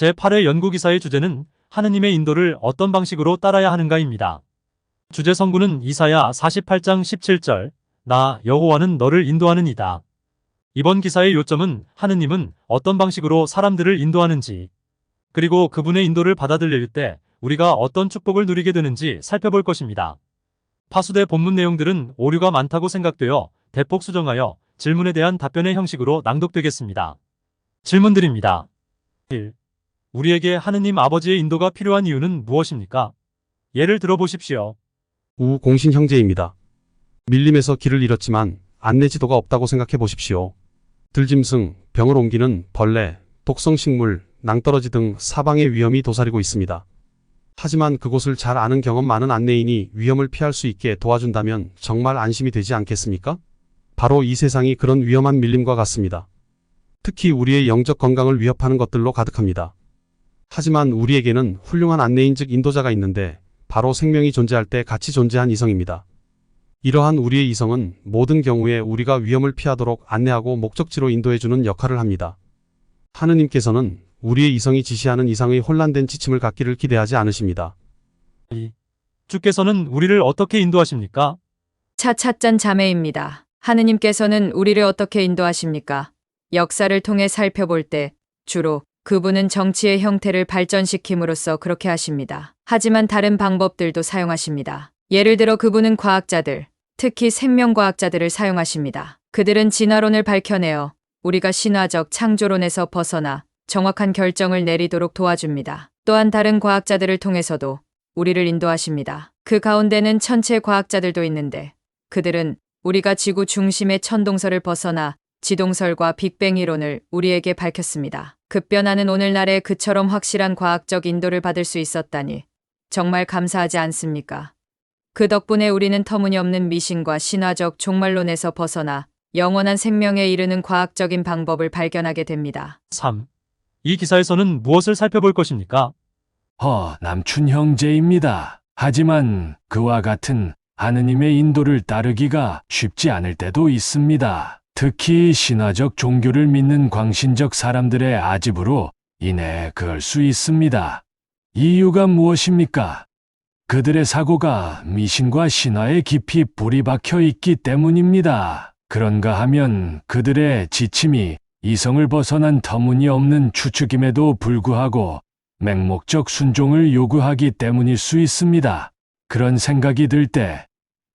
제8회 연구기사의 주제는 하느님의 인도를 어떤 방식으로 따라야 하는가입니다. 주제 성구는 이사야 48장 17절, 나 여호와는 너를 인도하는 이다. 이번 기사의 요점은 하느님은 어떤 방식으로 사람들을 인도하는지, 그리고 그분의 인도를 받아들일 때 우리가 어떤 축복을 누리게 되는지 살펴볼 것입니다. 파수대 본문 내용들은 오류가 많다고 생각되어 대폭 수정하여 질문에 대한 답변의 형식으로 낭독되겠습니다. 질문드립니다. 1. 우리에게 하느님 아버지의 인도가 필요한 이유는 무엇입니까? 예를 들어 보십시오. 우 공신 형제입니다. 밀림에서 길을 잃었지만 안내 지도가 없다고 생각해 보십시오. 들짐승, 병을 옮기는 벌레, 독성식물, 낭떠러지 등 사방의 위험이 도사리고 있습니다. 하지만 그곳을 잘 아는 경험 많은 안내인이 위험을 피할 수 있게 도와준다면 정말 안심이 되지 않겠습니까? 바로 이 세상이 그런 위험한 밀림과 같습니다. 특히 우리의 영적 건강을 위협하는 것들로 가득합니다. 하지만 우리에게는 훌륭한 안내인 즉 인도자가 있는데 바로 생명이 존재할 때 같이 존재한 이성입니다. 이러한 우리의 이성은 모든 경우에 우리가 위험을 피하도록 안내하고 목적지로 인도해주는 역할을 합니다. 하느님께서는 우리의 이성이 지시하는 이상의 혼란된 지침을 갖기를 기대하지 않으십니다. 주께서는 우리를 어떻게 인도하십니까? 차차짠 자매입니다. 하느님께서는 우리를 어떻게 인도하십니까? 역사를 통해 살펴볼 때 주로 그분은 정치의 형태를 발전시킴으로써 그렇게 하십니다. 하지만 다른 방법들도 사용하십니다. 예를 들어 그분은 과학자들, 특히 생명과학자들을 사용하십니다. 그들은 진화론을 밝혀내어 우리가 신화적 창조론에서 벗어나 정확한 결정을 내리도록 도와줍니다. 또한 다른 과학자들을 통해서도 우리를 인도하십니다. 그 가운데는 천체 과학자들도 있는데 그들은 우리가 지구 중심의 천동설을 벗어나 지동설과 빅뱅 이론을 우리에게 밝혔습니다. 급변하는 오늘날에 그처럼 확실한 과학적 인도를 받을 수 있었다니 정말 감사하지 않습니까? 그 덕분에 우리는 터무니없는 미신과 신화적 종말론에서 벗어나 영원한 생명에 이르는 과학적인 방법을 발견하게 됩니다. 3. 이 기사에서는 무엇을 살펴볼 것입니까? 허, 남춘 형제입니다. 하지만 그와 같은 하느님의 인도를 따르기가 쉽지 않을 때도 있습니다. 특히 신화적 종교를 믿는 광신적 사람들의 아집으로 인해 그럴 수 있습니다. 이유가 무엇입니까? 그들의 사고가 미신과 신화에 깊이 뿌리 박혀 있기 때문입니다. 그런가 하면 그들의 지침이 이성을 벗어난 터무니없는 추측임에도 불구하고 맹목적 순종을 요구하기 때문일 수 있습니다. 그런 생각이 들 때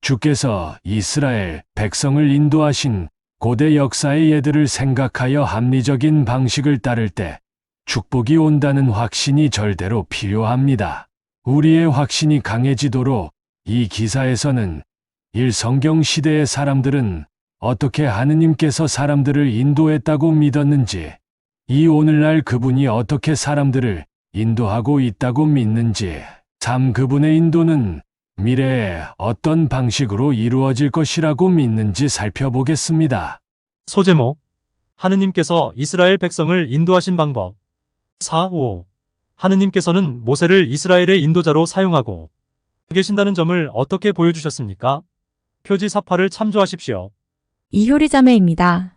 주께서 이스라엘 백성을 인도하신 고대 역사의 예들을 생각하여 합리적인 방식을 따를 때 축복이 온다는 확신이 절대로 필요합니다. 우리의 확신이 강해지도록 이 기사에서는 일 성경 시대의 사람들은 어떻게 하느님께서 사람들을 인도했다고 믿었는지, 이 오늘날 그분이 어떻게 사람들을 인도하고 있다고 믿는지, 참 그분의 인도는 미래에 어떤 방식으로 이루어질 것이라고 믿는지 살펴보겠습니다. 소제목 하느님께서 이스라엘 백성을 인도하신 방법 4. 5. 하느님께서는 모세를 이스라엘의 인도자로 사용하고 계신다는 점을 어떻게 보여주셨습니까? 표지 4파를 참조하십시오. 이효리 자매입니다.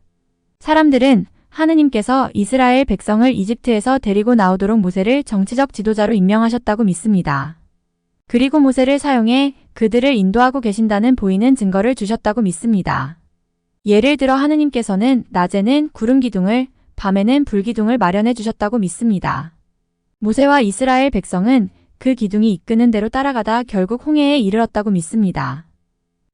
사람들은 하느님께서 이스라엘 백성을 이집트에서 데리고 나오도록 모세를 정치적 지도자로 임명하셨다고 믿습니다. 그리고 모세를 사용해 그들을 인도하고 계신다는 보이는 증거를 주셨다고 믿습니다. 예를 들어 하느님께서는 낮에는 구름 기둥을, 밤에는 불 기둥을 마련해 주셨다고 믿습니다. 모세와 이스라엘 백성은 그 기둥이 이끄는 대로 따라가다 결국 홍해에 이르렀다고 믿습니다.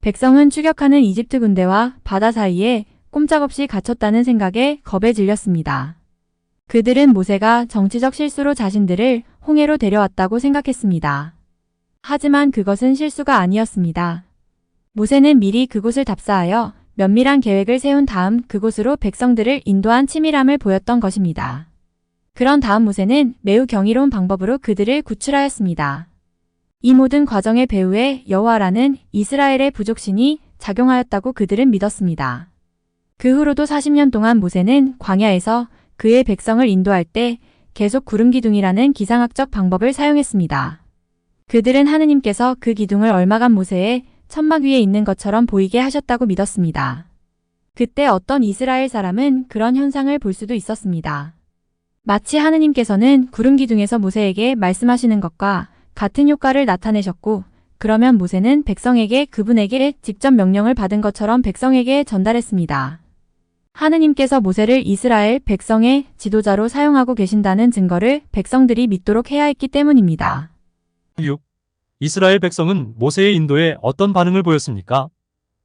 백성은 추격하는 이집트 군대와 바다 사이에 꼼짝없이 갇혔다는 생각에 겁에 질렸습니다. 그들은 모세가 정치적 실수로 자신들을 홍해로 데려왔다고 생각했습니다. 하지만 그것은 실수가 아니었습니다. 모세는 미리 그곳을 답사하여 면밀한 계획을 세운 다음 그곳으로 백성들을 인도한 치밀함을 보였던 것입니다. 그런 다음 모세는 매우 경이로운 방법으로 그들을 구출하였습니다. 이 모든 과정의 배후에 여호와라는 이스라엘의 부족신이 작용하였다고 그들은 믿었습니다. 그 후로도 40년 동안 모세는 광야에서 그의 백성을 인도할 때 계속 구름 기둥이라는 기상학적 방법을 사용했습니다. 그들은 하느님께서 그 기둥을 얼마간 모세의 천막 위에 있는 것처럼 보이게 하셨다고 믿었습니다. 그때 어떤 이스라엘 사람은 그런 현상을 볼 수도 있었습니다. 마치 하느님께서는 구름 기둥에서 모세에게 말씀하시는 것과 같은 효과를 나타내셨고, 그러면 모세는 백성에게 그분에게 직접 명령을 받은 것처럼 백성에게 전달했습니다. 하느님께서 모세를 이스라엘 백성의 지도자로 사용하고 계신다는 증거를 백성들이 믿도록 해야 했기 때문입니다. 6. 이스라엘 백성은 모세의 인도에 어떤 반응을 보였습니까?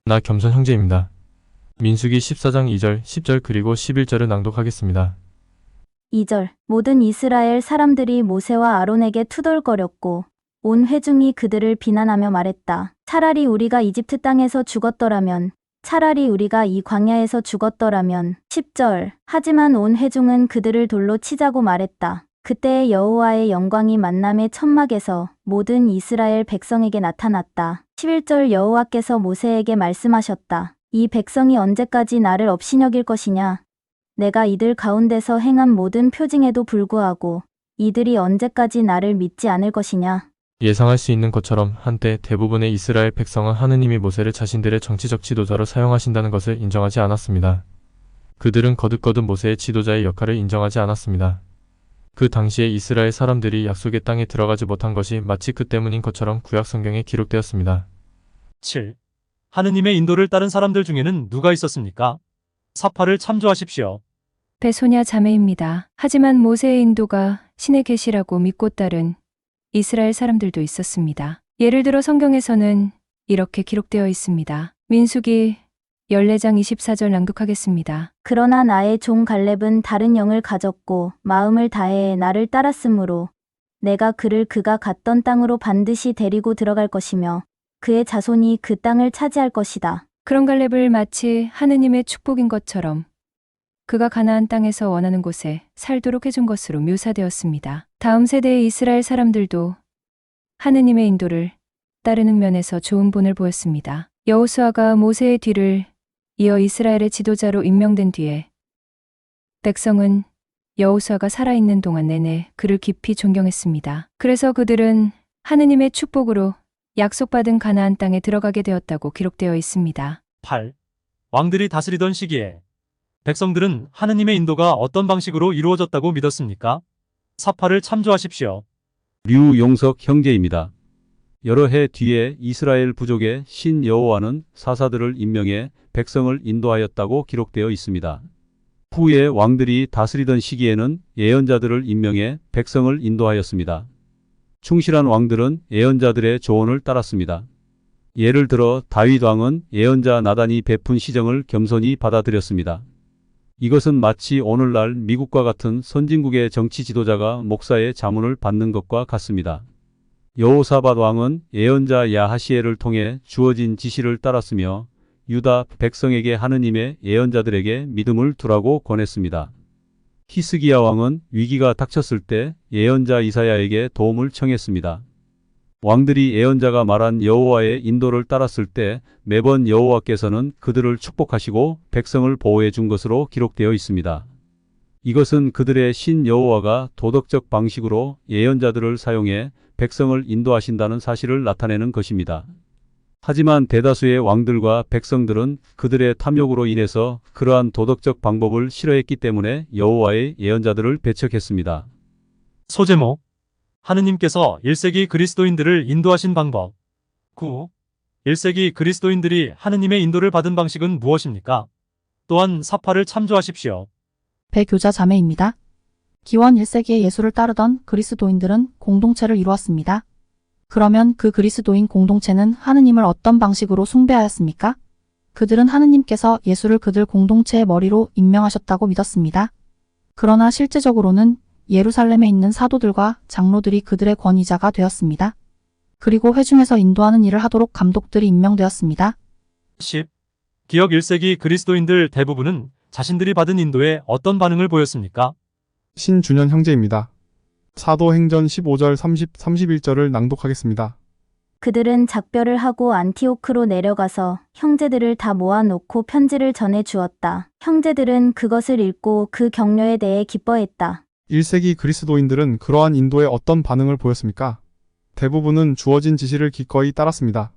나 겸손 형제입니다. 민수기 14장 2절, 10절 그리고 11절을 낭독하겠습니다. 2절 모든 이스라엘 사람들이 모세와 아론에게 투덜거렸고 온 회중이 그들을 비난하며 말했다. 차라리 우리가 이집트 땅에서 죽었더라면 차라리 우리가 이 광야에서 죽었더라면 10절 하지만 온 회중은 그들을 돌로 치자고 말했다. 그때의 여호와의 영광이 만남의 천막에서 모든 이스라엘 백성에게 나타났다. 11절 여호와께서 모세에게 말씀하셨다. 이 백성이 언제까지 나를 업신여길 것이냐? 내가 이들 가운데서 행한 모든 표징에도 불구하고 이들이 언제까지 나를 믿지 않을 것이냐? 예상할 수 있는 것처럼 한때 대부분의 이스라엘 백성은 하느님이 모세를 자신들의 정치적 지도자로 사용하신다는 것을 인정하지 않았습니다. 그들은 거듭거듭 모세의 지도자의 역할을 인정하지 않았습니다. 그 당시에 이스라엘 사람들이 약속의 땅에 들어가지 못한 것이 마치 그 때문인 것처럼 구약 성경에 기록되었습니다. 7. 하느님의 인도를 따른 사람들 중에는 누가 있었습니까? 사파를 참조하십시오. 배소냐 자매입니다. 하지만 모세의 인도가 신의 계시라고 믿고 따른 이스라엘 사람들도 있었습니다. 예를 들어 성경에서는 이렇게 기록되어 있습니다. 민수기 14장 24절 낭독하겠습니다. 그러나 나의 종 갈렙은 다른 영을 가졌고 마음을 다해 나를 따랐으므로 내가 그를 그가 갔던 땅으로 반드시 데리고 들어갈 것이며 그의 자손이 그 땅을 차지할 것이다. 그런 갈렙을 마치 하느님의 축복인 것처럼 그가 가나안 땅에서 원하는 곳에 살도록 해준 것으로 묘사되었습니다. 다음 세대의 이스라엘 사람들도 하느님의 인도를 따르는 면에서 좋은 본을 보였습니다. 여호수아가 모세의 뒤를 이어 이스라엘의 지도자로 임명된 뒤에 백성은 여호수아가 살아있는 동안 내내 그를 깊이 존경했습니다. 그래서 그들은 하느님의 축복으로 약속받은 가나안 땅에 들어가게 되었다고 기록되어 있습니다. 8. 왕들이 다스리던 시기에 백성들은 하느님의 인도가 어떤 방식으로 이루어졌다고 믿었습니까? 사파를 참조하십시오. 류용석 형제입니다. 여러 해 뒤에 이스라엘 부족의 신 여호와는 사사들을 임명해 백성을 인도하였다고 기록되어 있습니다. 후에 왕들이 다스리던 시기에는 예언자들을 임명해 백성을 인도하였습니다. 충실한 왕들은 예언자들의 조언을 따랐습니다. 예를 들어 다윗 왕은 예언자 나단이 베푼 시정을 겸손히 받아들였습니다. 이것은 마치 오늘날 미국과 같은 선진국의 정치 지도자가 목사의 자문을 받는 것과 같습니다. 여호사밧 왕은 예언자 야하시엘을 통해 주어진 지시를 따랐으며 유다 백성에게 하느님의 예언자들에게 믿음을 두라고 권했습니다. 히스기야 왕은 위기가 닥쳤을 때 예언자 이사야에게 도움을 청했습니다. 왕들이 예언자가 말한 여호와의 인도를 따랐을 때 매번 여호와께서는 그들을 축복하시고 백성을 보호해 준 것으로 기록되어 있습니다. 이것은 그들의 신 여호와가 도덕적 방식으로 예언자들을 사용해 백성을 인도하신다는 사실을 나타내는 것입니다. 하지만 대다수의 왕들과 백성들은 그들의 탐욕으로 인해서 그러한 도덕적 방법을 싫어했기 때문에 여호와의 예언자들을 배척했습니다. 소제목 하느님께서 1세기 그리스도인들을 인도하신 방법 9. 1세기 그리스도인들이 하느님의 인도를 받은 방식은 무엇입니까? 또한 사파를 참조하십시오. 배교자 자매입니다. 기원 1세기에 예수를 따르던 그리스도인들은 공동체를 이루었습니다. 그러면 그 그리스도인 공동체는 하느님을 어떤 방식으로 숭배하였습니까? 그들은 하느님께서 예수를 그들 공동체의 머리로 임명하셨다고 믿었습니다. 그러나 실제적으로는 예루살렘에 있는 사도들과 장로들이 그들의 권위자가 되었습니다. 그리고 회중에서 인도하는 일을 하도록 감독들이 임명되었습니다. 10. 기억 1세기 그리스도인들 대부분은 자신들이 받은 인도에 어떤 반응을 보였습니까? 신준현 형제입니다. 사도행전 15절 30, 31절을 낭독하겠습니다. 그들은 작별을 하고 안티오크로 내려가서 형제들을 다 모아놓고 편지를 전해 주었다. 형제들은 그것을 읽고 그 격려에 대해 기뻐했다. 1세기 그리스도인들은 그러한 인도에 어떤 반응을 보였습니까? 대부분은 주어진 지시를 기꺼이 따랐습니다.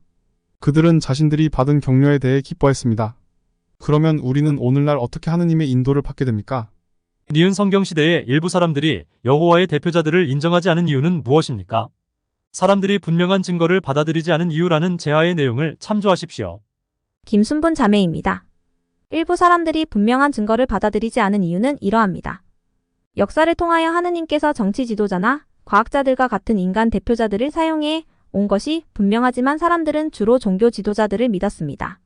그들은 자신들이 받은 격려에 대해 기뻐했습니다. 그러면 우리는 오늘날 어떻게 하느님의 인도를 받게 됩니까? 니은 성경 시대의 일부 사람들이 여호와의 대표자들을 인정하지 않은 이유는 무엇입니까? 사람들이 분명한 증거를 받아들이지 않은 이유라는 제하의 내용을 참조하십시오. 김순분 자매입니다. 일부 사람들이 분명한 증거를 받아들이지 않은 이유는 이러합니다. 역사를 통하여 하느님께서 정치 지도자나 과학자들과 같은 인간 대표자들을 사용해 온 것이 분명하지만 사람들은 주로 종교 지도자들을 믿었습니다.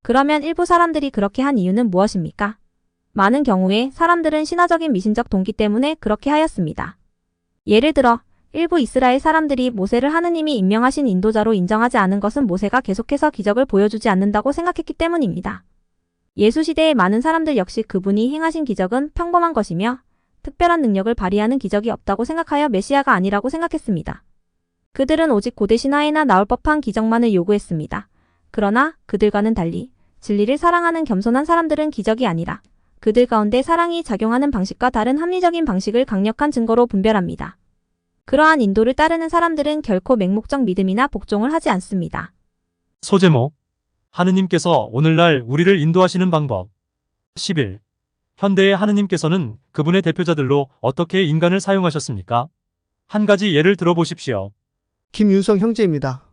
그러면 일부 사람들이 그렇게 한 이유는 무엇입니까? 많은 경우에 사람들은 신화적인 미신적 동기 때문에 그렇게 하였습니다. 예를 들어 일부 이스라엘 사람들이 모세를 하느님이 임명하신 인도자로 인정하지 않은 것은 모세가 계속해서 기적을 보여주지 않는다고 생각했기 때문입니다. 예수 시대의 많은 사람들 역시 그분이 행하신 기적은 평범한 것이며 특별한 능력을 발휘하는 기적이 없다고 생각하여 메시아가 아니라고 생각했습니다. 그들은 오직 고대 신화에나 나올 법한 기적만을 요구했습니다. 그러나 그들과는 달리 진리를 사랑하는 겸손한 사람들은 기적이 아니라 그들 가운데 사랑이 작용하는 방식과 다른 합리적인 방식을 강력한 증거로 분별합니다. 그러한 인도를 따르는 사람들은 결코 맹목적 믿음이나 복종을 하지 않습니다. 소제목 하느님께서 오늘날 우리를 인도하시는 방법 11. 현대의 하느님께서는 그분의 대표자들로 어떻게 인간을 사용하셨습니까? 한 가지 예를 들어보십시오. 김윤성 형제입니다.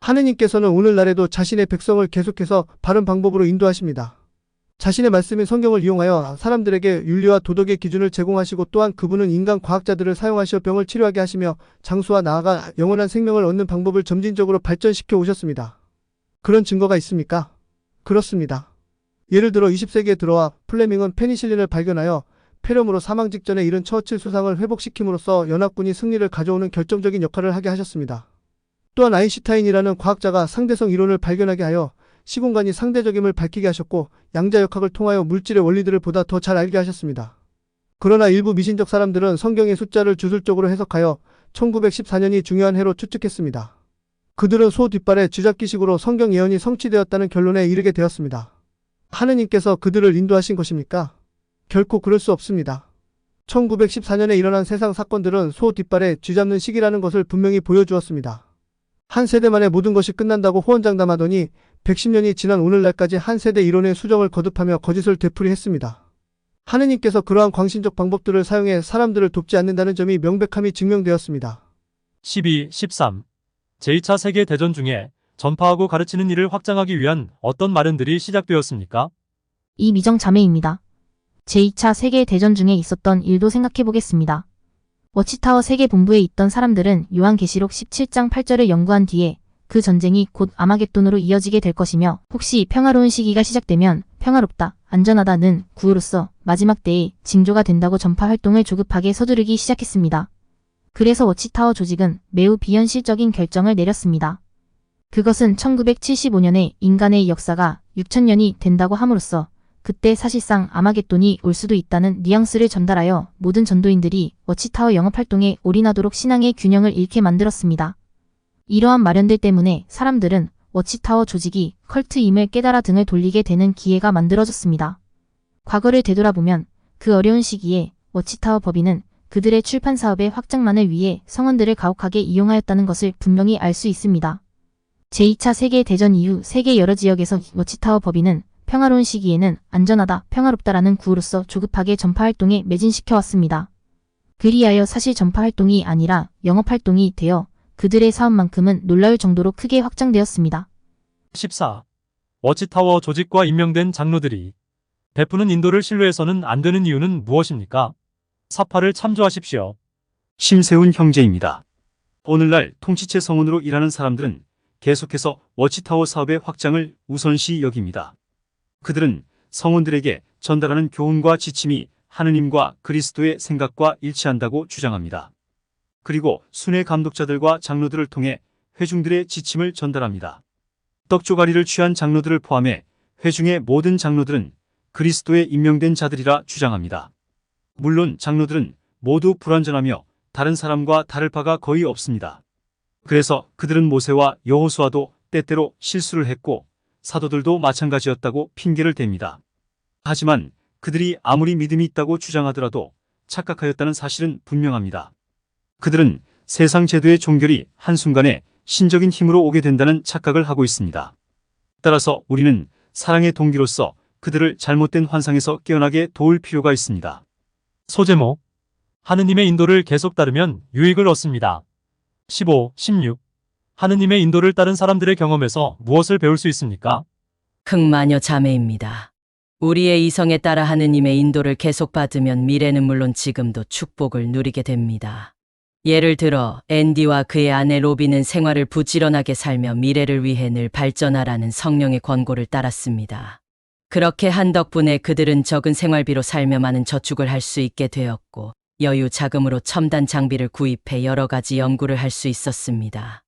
하느님께서는 오늘날에도 자신의 백성을 계속해서 바른 방법으로 인도하십니다. 자신의 말씀인 성경을 이용하여 사람들에게 윤리와 도덕의 기준을 제공하시고 또한 그분은 인간 과학자들을 사용하시어 병을 치료하게 하시며 장수와 나아가 영원한 생명을 얻는 방법을 점진적으로 발전시켜 오셨습니다. 그런 증거가 있습니까? 그렇습니다. 예를 들어 20세기에 들어와 플레밍은 페니실린을 발견하여 폐렴으로 사망 직전에 이른 처칠 수상을 회복시킴으로써 연합군이 승리를 가져오는 결정적인 역할을 하게 하셨습니다. 또한 아인슈타인이라는 과학자가 상대성 이론을 발견하게 하여 시공간이 상대적임을 밝히게 하셨고 양자역학을 통하여 물질의 원리들을 보다 더 잘 알게 하셨습니다. 그러나 일부 미신적 사람들은 성경의 숫자를 주술적으로 해석하여 1914년이 중요한 해로 추측했습니다. 그들은 소 뒷발에 쥐잡기식으로 성경 예언이 성취되었다는 결론에 이르게 되었습니다. 하느님께서 그들을 인도하신 것입니까? 결코 그럴 수 없습니다. 1914년에 일어난 세상 사건들은 소 뒷발에 쥐잡는 시기라는 것을 분명히 보여주었습니다. 한 세대 만에 모든 것이 끝난다고 호언장담하더니 110년이 지난 오늘날까지 한 세대 이론의 수정을 거듭하며 거짓을 되풀이했습니다. 하느님께서 그러한 광신적 방법들을 사용해 사람들을 돕지 않는다는 점이 명백함이 증명되었습니다. 12, 13. 제2차 세계대전 중에 전파하고 가르치는 일을 확장하기 위한 어떤 마련들이 시작되었습니까? 이 미정 자매입니다. 제2차 세계대전 중에 있었던 일도 생각해 보겠습니다. 워치타워 세계본부에 있던 사람들은 요한계시록 17장 8절을 연구한 뒤에 그 전쟁이 곧 아마겟돈으로 이어지게 될 것이며 혹시 평화로운 시기가 시작되면 평화롭다, 안전하다는 구호로서 마지막 때에 징조가 된다고 전파 활동을 조급하게 서두르기 시작했습니다. 그래서 워치타워 조직은 매우 비현실적인 결정을 내렸습니다. 그것은 1975년에 인간의 역사가 6천년이 된다고 함으로써 그때 사실상 아마겟돈이 올 수도 있다는 뉘앙스를 전달하여 모든 전도인들이 워치타워 영업 활동에 올인하도록 신앙의 균형을 잃게 만들었습니다. 이러한 마련들 때문에 사람들은 워치타워 조직이 컬트임을 깨달아 등을 돌리게 되는 기회가 만들어졌습니다. 과거를 되돌아보면 그 어려운 시기에 워치타워 법인은 그들의 출판 사업의 확장만을 위해 성원들을 가혹하게 이용하였다는 것을 분명히 알 수 있습니다. 제2차 세계대전 이후 세계 여러 지역에서 워치타워 법인은 평화로운 시기에는 안전하다, 평화롭다라는 구호로서 조급하게 전파활동에 매진시켜 왔습니다. 그리하여 사실 전파활동이 아니라 영업활동이 되어 그들의 사업만큼은 놀라울 정도로 크게 확장되었습니다. 14. 워치타워 조직과 임명된 장로들이 베푸는 인도를 신뢰해서는 안 되는 이유는 무엇입니까? 사파를 참조하십시오. 심세훈 형제입니다. 오늘날 통치체 성원으로 일하는 사람들은 계속해서 워치타워 사업의 확장을 우선시 여깁니다. 그들은 성원들에게 전달하는 교훈과 지침이 하느님과 그리스도의 생각과 일치한다고 주장합니다. 그리고 순회 감독자들과 장로들을 통해 회중들의 지침을 전달합니다. 떡조가리를 취한 장로들을 포함해 회중의 모든 장로들은 그리스도에 임명된 자들이라 주장합니다. 물론 장로들은 모두 불완전하며 다른 사람과 다를 바가 거의 없습니다. 그래서 그들은 모세와 여호수아도 때때로 실수를 했고 사도들도 마찬가지였다고 핑계를 댑니다. 하지만 그들이 아무리 믿음이 있다고 주장하더라도 착각하였다는 사실은 분명합니다. 그들은 세상 제도의 종결이 한순간에 신적인 힘으로 오게 된다는 착각을 하고 있습니다. 따라서 우리는 사랑의 동기로서 그들을 잘못된 환상에서 깨어나게 도울 필요가 있습니다. 소제목 하느님의 인도를 계속 따르면 유익을 얻습니다. 15, 16 하느님의 인도를 따른 사람들의 경험에서 무엇을 배울 수 있습니까? 흑마녀 자매입니다. 우리의 이성에 따라 하느님의 인도를 계속 받으면 미래는 물론 지금도 축복을 누리게 됩니다. 예를 들어 앤디와 그의 아내 로비는 생활을 부지런하게 살며 미래를 위해 늘 발전하라는 성령의 권고를 따랐습니다. 그렇게 한 덕분에 그들은 적은 생활비로 살며 많은 저축을 할 수 있게 되었고 여유 자금으로 첨단 장비를 구입해 여러 가지 연구를 할 수 있었습니다.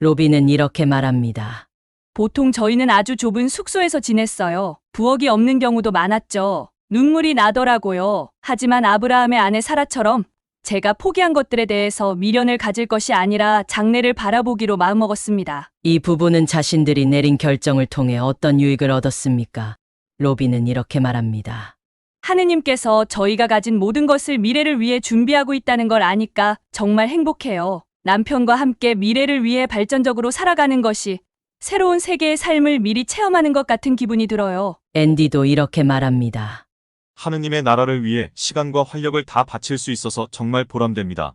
로비는 이렇게 말합니다. 보통 저희는 아주 좁은 숙소에서 지냈어요. 부엌이 없는 경우도 많았죠. 눈물이 나더라고요. 하지만 아브라함의 아내 사라처럼 제가 포기한 것들에 대해서 미련을 가질 것이 아니라 장래를 바라보기로 마음먹었습니다. 이 부부는 자신들이 내린 결정을 통해 어떤 유익을 얻었습니까? 로비는 이렇게 말합니다. 하느님께서 저희가 가진 모든 것을 미래를 위해 준비하고 있다는 걸 아니까 정말 행복해요. 남편과 함께 미래를 위해 발전적으로 살아가는 것이 새로운 세계의 삶을 미리 체험하는 것 같은 기분이 들어요. 앤디도 이렇게 말합니다. 하느님의 나라를 위해 시간과 활력을 다 바칠 수 있어서 정말 보람됩니다.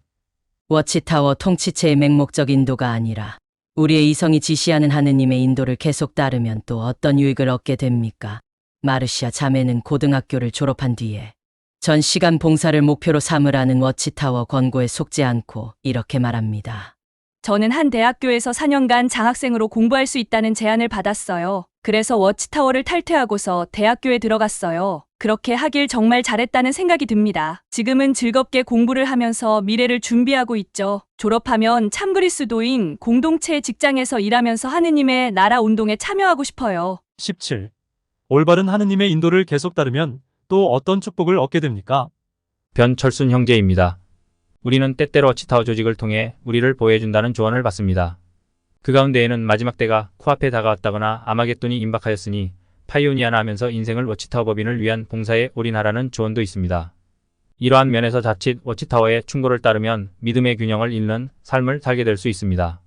워치타워 통치체의 맹목적 인도가 아니라 우리의 이성이 지시하는 하느님의 인도를 계속 따르면 또 어떤 유익을 얻게 됩니까? 마르시아 자매는 고등학교를 졸업한 뒤에 전 시간 봉사를 목표로 삼으라는 워치타워 권고에 속지 않고 이렇게 말합니다. 저는 한 대학교에서 4년간 장학생으로 공부할 수 있다는 제안을 받았어요. 그래서 워치타워를 탈퇴하고서 대학교에 들어갔어요. 그렇게 하길 정말 잘했다는 생각이 듭니다. 지금은 즐겁게 공부를 하면서 미래를 준비하고 있죠. 졸업하면 참그리스도인 공동체 직장에서 일하면서 하느님의 나라 운동에 참여하고 싶어요. 17. 올바른 하느님의 인도를 계속 따르면 또 어떤 축복을 얻게 됩니까? 변철순 형제입니다. 우리는 때때로 치타워 조직을 통해 우리를 보호해준다는 조언을 받습니다. 그 가운데에는 마지막 때가 코앞에 다가왔다거나 아마겟돈이 임박하였으니 파이오니아나 하면서 인생을 워치타워 법인을 위한 봉사에 올인하라는 조언도 있습니다. 이러한 면에서 자칫 워치타워의 충고를 따르면 믿음의 균형을 잃는 삶을 살게 될 수 있습니다.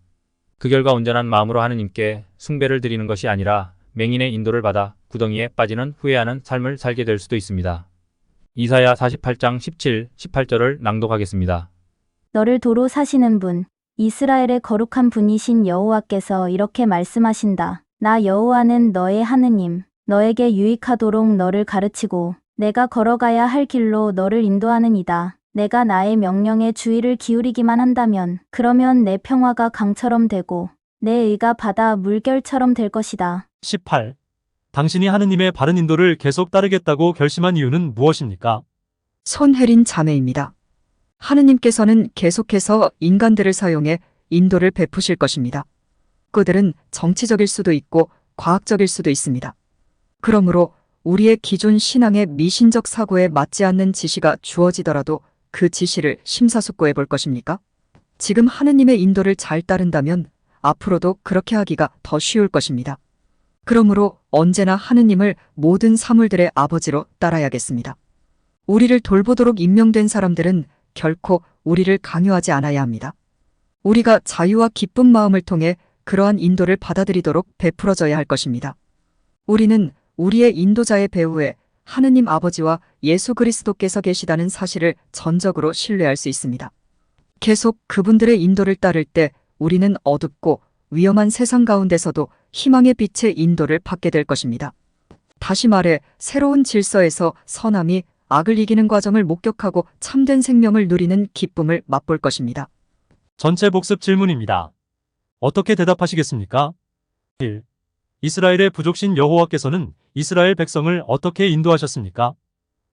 그 결과 온전한 마음으로 하느님께 숭배를 드리는 것이 아니라 맹인의 인도를 받아 구덩이에 빠지는 후회하는 삶을 살게 될 수도 있습니다. 이사야 48장 17, 18절을 낭독하겠습니다. 너를 도로 사시는 분, 이스라엘의 거룩한 분이신 여호와께서 이렇게 말씀하신다. 나 여호와는 너의 하느님, 너에게 유익하도록 너를 가르치고 내가 걸어가야 할 길로 너를 인도하는 이다. 내가 나의 명령에 주의를 기울이기만 한다면 그러면 내 평화가 강처럼 되고 내 의가 바다 물결처럼 될 것이다. 18. 당신이 하느님의 바른 인도를 계속 따르겠다고 결심한 이유는 무엇입니까? 손혜린 자매입니다. 하느님께서는 계속해서 인간들을 사용해 인도를 베푸실 것입니다. 그들은 정치적일 수도 있고 과학적일 수도 있습니다. 그러므로 우리의 기존 신앙의 미신적 사고에 맞지 않는 지시가 주어지더라도 그 지시를 심사숙고해 볼 것입니까? 지금 하느님의 인도를 잘 따른다면 앞으로도 그렇게 하기가 더 쉬울 것입니다. 그러므로 언제나 하느님을 모든 사물들의 아버지로 따라야겠습니다. 우리를 돌보도록 임명된 사람들은 결코 우리를 강요하지 않아야 합니다. 우리가 자유와 기쁜 마음을 통해 그러한 인도를 받아들이도록 베풀어져야 할 것입니다. 우리는 우리의 인도자의 배후에 하느님 아버지와 예수 그리스도께서 계시다는 사실을 전적으로 신뢰할 수 있습니다. 계속 그분들의 인도를 따를 때 우리는 어둡고 위험한 세상 가운데서도 희망의 빛의 인도를 받게 될 것입니다. 다시 말해 새로운 질서에서 선함이 악을 이기는 과정을 목격하고 참된 생명을 누리는 기쁨을 맛볼 것입니다. 전체 복습 질문입니다. 어떻게 대답하시겠습니까? 1. 이스라엘의 부족신 여호와께서는 이스라엘 백성을 어떻게 인도하셨습니까?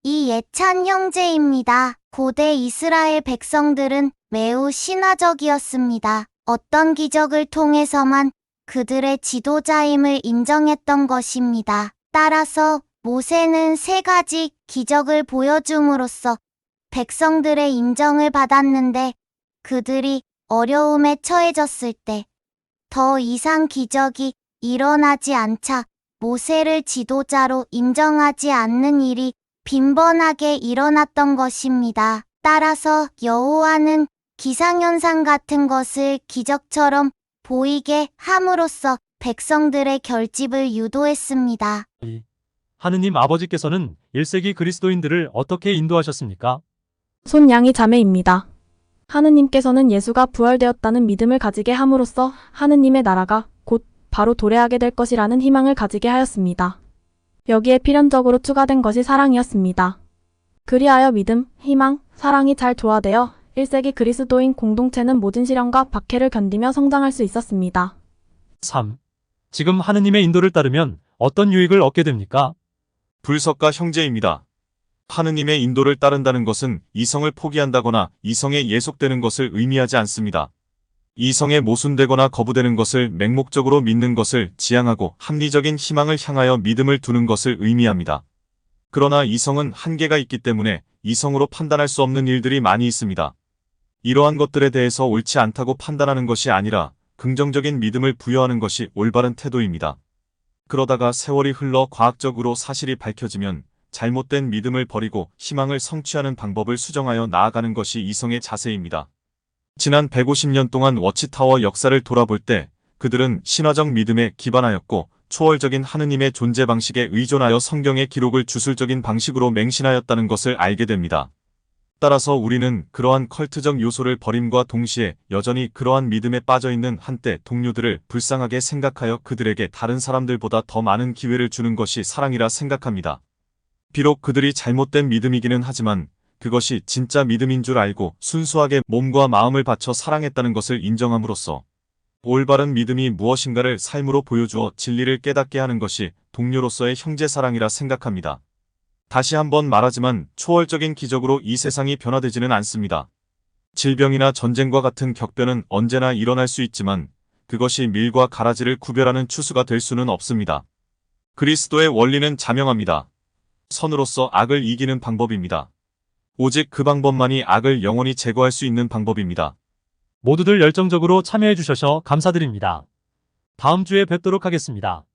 이예찬 형제입니다. 고대 이스라엘 백성들은 매우 신화적이었습니다. 어떤 기적을 통해서만 그들의 지도자임을 인정했던 것입니다. 따라서 모세는 세 가지 기적을 보여줌으로써 백성들의 인정을 받았는데 그들이 어려움에 처해졌을 때 더 이상 기적이 일어나지 않자 모세를 지도자로 인정하지 않는 일이 빈번하게 일어났던 것입니다. 따라서 여호와는 기상현상 같은 것을 기적처럼 보이게 함으로써 백성들의 결집을 유도했습니다. 2. 하느님 아버지께서는 1세기 그리스도인들을 어떻게 인도하셨습니까? 손양이 자매입니다. 하느님께서는 예수가 부활되었다는 믿음을 가지게 함으로써 하느님의 나라가 곧 바로 도래하게 될 것이라는 희망을 가지게 하였습니다. 여기에 필연적으로 추가된 것이 사랑이었습니다. 그리하여 믿음, 희망, 사랑이 잘 조화되어 1세기 그리스도인 공동체는 모든 시련과 박해를 견디며 성장할 수 있었습니다. 3. 지금 하느님의 인도를 따르면 어떤 유익을 얻게 됩니까? 불석과 형제입니다. 하느님의 인도를 따른다는 것은 이성을 포기한다거나 이성에 예속되는 것을 의미하지 않습니다. 이성에 모순되거나 거부되는 것을 맹목적으로 믿는 것을 지향하고 합리적인 희망을 향하여 믿음을 두는 것을 의미합니다. 그러나 이성은 한계가 있기 때문에 이성으로 판단할 수 없는 일들이 많이 있습니다. 이러한 것들에 대해서 옳지 않다고 판단하는 것이 아니라 긍정적인 믿음을 부여하는 것이 올바른 태도입니다. 그러다가 세월이 흘러 과학적으로 사실이 밝혀지면 잘못된 믿음을 버리고 희망을 성취하는 방법을 수정하여 나아가는 것이 이성의 자세입니다. 지난 150년 동안 워치타워 역사를 돌아볼 때 그들은 신화적 믿음에 기반하였고 초월적인 하느님의 존재 방식에 의존하여 성경의 기록을 주술적인 방식으로 맹신하였다는 것을 알게 됩니다. 따라서 우리는 그러한 컬트적 요소를 버림과 동시에 여전히 그러한 믿음에 빠져있는 한때 동료들을 불쌍하게 생각하여 그들에게 다른 사람들보다 더 많은 기회를 주는 것이 사랑이라 생각합니다. 비록 그들이 잘못된 믿음이기는 하지만 그것이 진짜 믿음인 줄 알고 순수하게 몸과 마음을 바쳐 사랑했다는 것을 인정함으로써 올바른 믿음이 무엇인가를 삶으로 보여주어 진리를 깨닫게 하는 것이 동료로서의 형제사랑이라 생각합니다. 다시 한번 말하지만 초월적인 기적으로 이 세상이 변화되지는 않습니다. 질병이나 전쟁과 같은 격변은 언제나 일어날 수 있지만 그것이 밀과 가라지를 구별하는 추수가 될 수는 없습니다. 그리스도의 원리는 자명합니다. 선으로서 악을 이기는 방법입니다. 오직 그 방법만이 악을 영원히 제거할 수 있는 방법입니다. 모두들 열정적으로 참여해 주셔서 감사드립니다. 다음 주에 뵙도록 하겠습니다.